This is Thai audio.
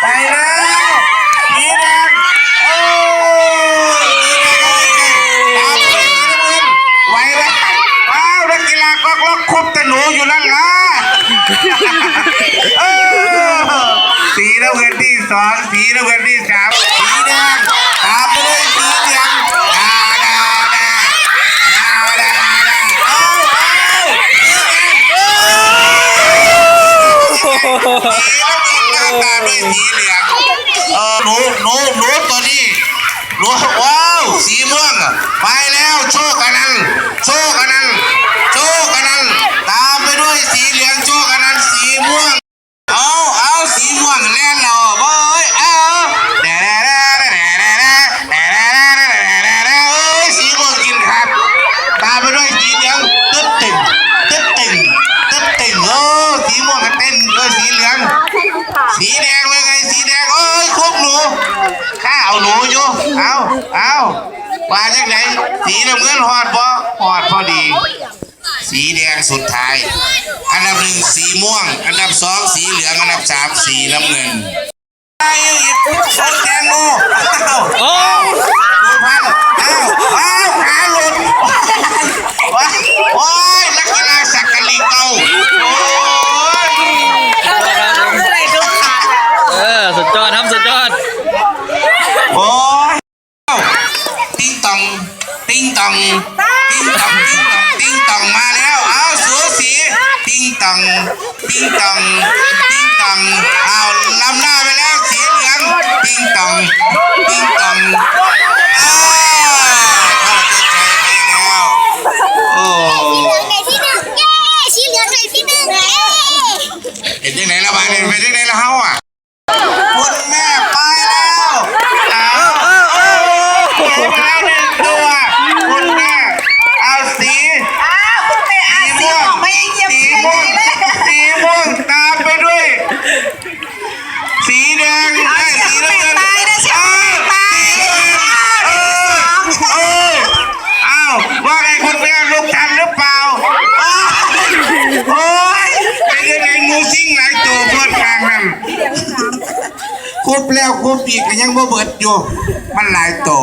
ไปแล้วสีแดงโอ้ยสีแดงก็เก่งๆตามไปสีน้ำเงินไวไว้ว้าวนักกีฬาก็ล็อกคุบแต่หนูอยู่นั่นล่ะเออสีน้ำเงินที่สองสีน้ำเงินที่สามสีแดง สีน้ำเงินแล้วตามด้วยสีเหลืองเออหนูหนูหนูตัวนี้หนูว้าว สีม่วงอะ เอาเอามาจากไหนสีน้ำเงินหอดบ่หอดพอดี สีแดงสุดท้าย อันดับหนึ่งสีม่วง อันดับสองสีเหลือง อันดับสามสีน้ำเงินไอ้อีกคนแตงโมอ้าว โอ้ ดูพันอ้าวอ้าวขาหลุดว้ายโอ้ยนักกีฬาสักกะลิเกาโอ้ย เออสุดยอดครับสุดยอด โอ้ยอ้าวติ้งตอง ติ้งตองติ้งตองติ้งตองติ้งตองมาแล้วเอาสูสีติ้งตองติ้งตองติ้งตองเอาลำหน้าไปแล้วสีเหลืองติ้งตองติ้งตองอ้าวเข้าเส้นชัยไปแล้วโอ้สีเหลืองในที่หนึ่งเย้เห็นยังไงละบ้านเห็นไปยังไงละเฮาอะคุณแม่ไปแล้วเอาเอาเอาเก็บมาแล้วหนึ่งตัวคุณแม่เอาสีสีม่วงสีม่วงสีม่วงตามไปด้วย สีแดงไอ้สีน้ำเงินเอาเออเออเอาว่าไงคุณแม่ลูกทันหรือเปล่าอ้าวโอ้ยเป็นยังไงงูซิ่งหลายตัวเพื่อังนั่นครบแล้วครบอีกก็ยังบ่เบิดอยู่ มันหลายตัว